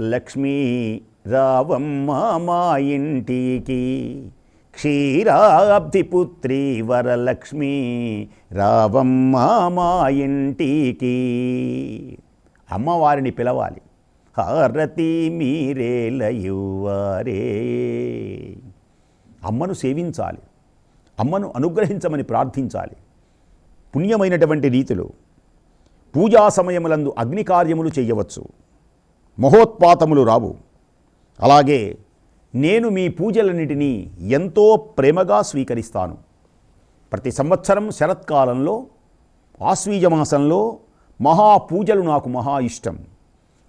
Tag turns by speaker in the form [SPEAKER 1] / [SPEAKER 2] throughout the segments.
[SPEAKER 1] లక్ష్మీ రావమ్మ మా ఇంటికి. క్షీరాబ్ధిపుత్రి వరలక్ష్మి రావమ్మ మా ఇంటికి. అమ్మవారిని పిలవాలి. హారతి మీరేలయువారే అమ్మను సేవించాలి. అమ్మను అనుగ్రహించమని ప్రార్థించాలి. పుణ్యమైనటువంటి రీతిలో పూజా సమయములందు అగ్ని కార్యములు చేయవచ్చు. మహోత్పాతములు రావు. అలాగే నేను మీ పూజలన్నిటినీ ఎంతో ప్రేమగా స్వీకరిస్తాను. ప్రతి సంవత్సరం శరత్కాలంలో ఆశ్వీజమాసంలో మహాపూజలు మహా పూజలు నాకు మహా ఇష్టం.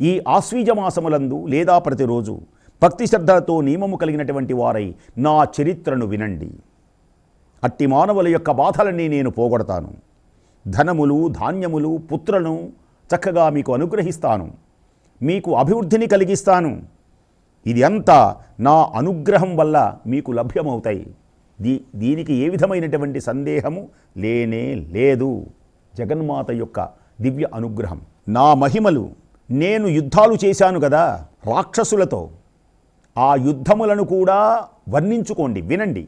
[SPEAKER 1] ఈ ఆశ్వీజమాసములందు లేదా ప్రతిరోజు భక్తి శ్రద్ధలతో నియమము కలిగినటువంటి వారై నా చరిత్రను వినండి. అట్టి మానవుల యొక్క బాధలన్నీ నేను పోగొడతాను. ధనములు ధాన్యములు పుత్రను చక్కగా మీకు అనుగ్రహిస్తాను. మీకు అభివృద్ధిని కలిగిస్తాను. ఇది అంతా నా అనుగ్రహం వల్ల మీకు లభ్యమవుతాయి. దీ దీనికి ఏ విధమైనటువంటి సందేహము లేనే లేదు. జగన్మాత యొక్క దివ్య అనుగ్రహం. నా మహిమలు నేను యుద్ధాలు చేశాను కదా రాక్షసులతో. ఆ యుద్ధములను కూడా వర్ణించుకోండి వినండి.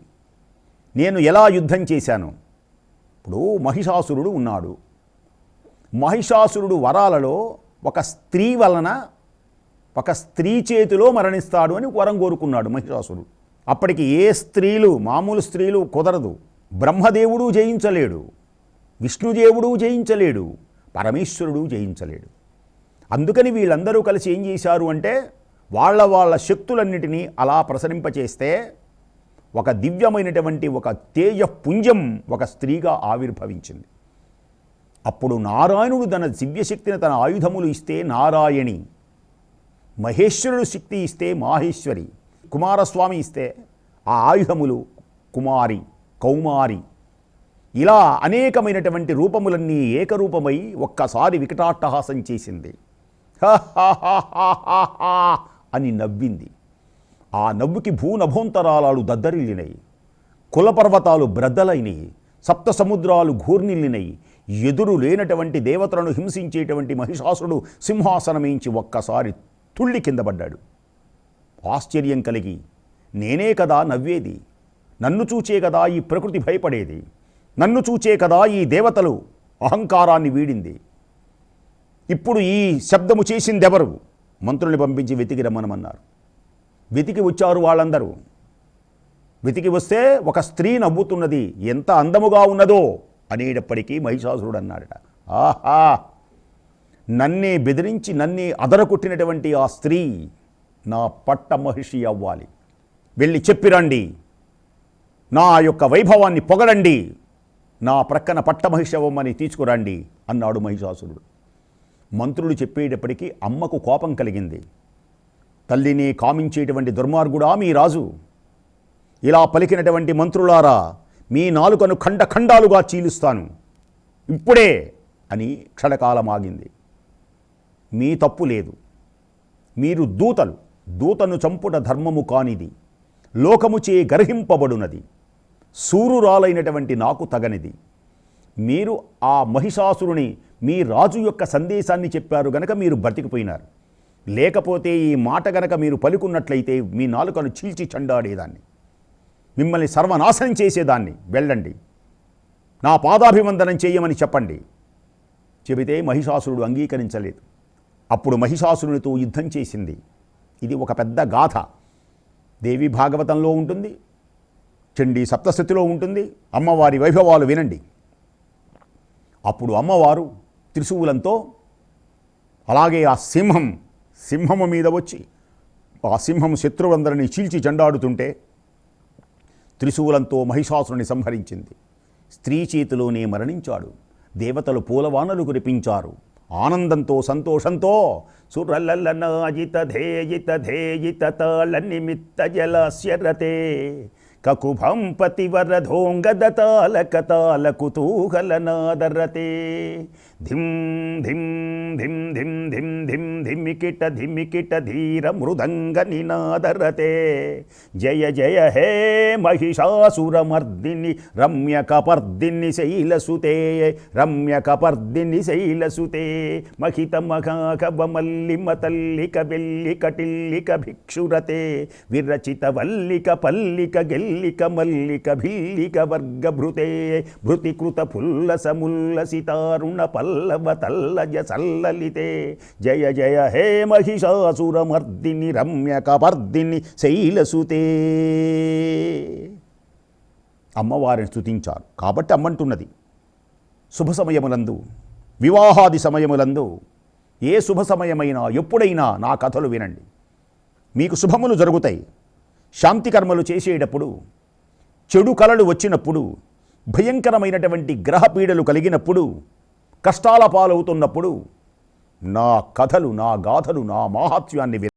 [SPEAKER 1] నేను ఎలా యుద్ధం చేశాను? ఇప్పుడు మహిషాసురుడు ఉన్నాడు. మహిషాసురుడు వరాలలో ఒక స్త్రీ వలన ఒక స్త్రీ చేతిలో మరణిస్తాడు అని వరం కోరుకున్నాడు మహిషాసురుడు. అప్పటికి ఏ స్త్రీలు మామూలు స్త్రీలు కుదరదు. బ్రహ్మదేవుడు జయించలేడు. విష్ణుదేవుడు జయించలేడు. పరమేశ్వరుడు జయించలేడు. అందుకని వీళ్ళందరూ కలిసి ఏం చేశారు అంటే వాళ్ళ వాళ్ళ శక్తులన్నిటినీ అలా ప్రసరింపచేస్తే ఒక దివ్యమైనటువంటి ఒక తేజపుంజం ఒక స్త్రీగా ఆవిర్భవించింది. అప్పుడు నారాయణుడు తన దివ్యశక్తిని తన ఆయుధములు ఇస్తే నారాయణి మహేశ్వరుడు శక్తి ఇస్తే మాహేశ్వరి కుమారస్వామి ఇస్తే ఆ ఆయుధములు కుమారి కౌమారి. ఇలా అనేకమైనటువంటి రూపములన్నీ ఏకరూపమై ఒక్కసారి వికటాట్టహాసం చేసింది. అని నవ్వింది. ఆ నవ్వుకి భూనభోంతరాలాలు దద్దరిల్లినాయి. కులపర్వతాలు బ్రద్దలైనయి. సప్త సముద్రాలు ఘూర్నిల్లినయి ఎదురు లేనటువంటి దేవతలను హింసించేటువంటి మహిషాసుడు సింహాసనమించి ఒక్కసారి తుళ్ళి కింద పడ్డాడు. ఆశ్చర్యం కలిగి నేనే కదా నవ్వేది నన్ను చూచే కదా ఈ ప్రకృతి భయపడేది నన్ను చూచే కదా ఈ దేవతలు అహంకారాన్ని వీడింది. ఇప్పుడు ఈ శబ్దము చేసిందెవరు? మంత్రుల్ని పంపించి వెతికి రమ్మనమన్నారు. వెతికి వచ్చారు వాళ్ళందరూ. వెతికి వస్తే ఒక స్త్రీ నవ్వుతున్నది ఎంత అందముగా ఉన్నదో అనేటప్పటికీ మహిషాసురుడు అన్నాడట ఆహా! నన్నే బెదిరించి నన్నే అదరకొట్టినటువంటి ఆ స్త్రీ నా పట్ట మహిషి అవ్వాలి. వెళ్ళి చెప్పిరండి నా యొక్క వైభవాన్ని పొగడండి. నా ప్రక్కన పట్టమహిషి అవ్వమని తీసుకురండి అన్నాడు మహిషాసురుడు. మంత్రులు చెప్పేటప్పటికీ అమ్మకు కోపం కలిగింది. తల్లిని కామించేటువంటి దుర్మార్గుడా మీ రాజు? ఇలా పలికినటువంటి మంత్రులారా మీ నాలుకను ఖండ ఖండాలుగా చీలుస్తాను. ఇప్పుడే అని క్షణకాలం ఆగింది. మీ తప్పు లేదు. మీరు దూతలు. దూతను చంపుట ధర్మము కానిది. లోకముచే గర్హింపబడునది. సూరురాలైనటువంటి నాకు తగనిది. మీరు ఆ మహిషాసురుని మీ రాజు యొక్క సందేశాన్ని చెప్పారు గనక మీరు బ్రతికిపోయినారు. లేకపోతే ఈ మాట గనక మీరు పలుకున్నట్లయితే మీ నాలుకను చీల్చి చండాడేదాన్ని. మిమ్మల్ని సర్వనాశనం చేసేదాన్ని. వెళ్ళండి. నా పాదాభివందనం చేయమని చెప్పండి. చెబితే మహిషాసురుడు అంగీకరించలేదు. అప్పుడు మహిషాసురునితో యుద్ధం చేసింది. ఇది ఒక పెద్ద గాథ. దేవి భాగవతంలో ఉంటుంది. చండీ సప్తశతిలో ఉంటుంది. అమ్మవారి వైభవాలు వినండి. అప్పుడు అమ్మవారు త్రిశూలంతో అలాగే ఆ సింహం సింహము మీద వచ్చి ఆ సింహం శత్రువులందరినీ చీల్చి చెండాడుతుంటే త్రిశూలంతో మహిషాసురుని సంహరించింది. స్త్రీ చేతిలోనే మరణించాడు. దేవతలు పూలవానలు కురిపించారు. ఆనందంతో సంతోషంతో సురలలనాజిత ధేయిత ధేయిత తాళ నిమిత్త జలస్యరతే కకుభం పతివరధోంగదతాలకతాల కుతూహల నాదరతే ధిం ధిం ధిం ధిం ధిం ధిం ధిమికిట ధిమికిట ధీర మృదంగ నినాదరతే జయ జయ హే మహిషాసురమర్దిని రమ్య కపర్దిని శైలసుతే రమ్య కపర్దిని శైలసుతే. మహిత మఘాకవ మల్లిమ తల్లిక వెల్లిక టిల్లిక భిక్షురతే. విరచిత వల్లిక పల్లిక గెల్లిక మల్లిక భిల్లిక వర్గభృతే భృతికృత పుల్లస ముల్లసితారుణ పల్లవ తల్లజ సల్లలితే. జయ జయ హే మహిషాసురమర్దిని రమ్యకపర్దిని శైలసుతే. అమ్మవారిని స్థుతించారు కాబట్టి అమ్మంటున్నది. శుభ సమయములందు వివాహాది సమయములందు ఏ శుభ సమయమైనా ఎప్పుడైనా నా కథలు వినండి. మీకు శుభములు జరుగుతాయి. శాంతి కర్మలు చేసేటప్పుడు చెడు కలలు వచ్చినప్పుడు భయంకరమైనటువంటి గ్రహపీడలు కలిగినప్పుడు కష్టాల పాలవుతున్నప్పుడు నా కథలు నా గాథలు నా మాహాత్మ్యాన్ని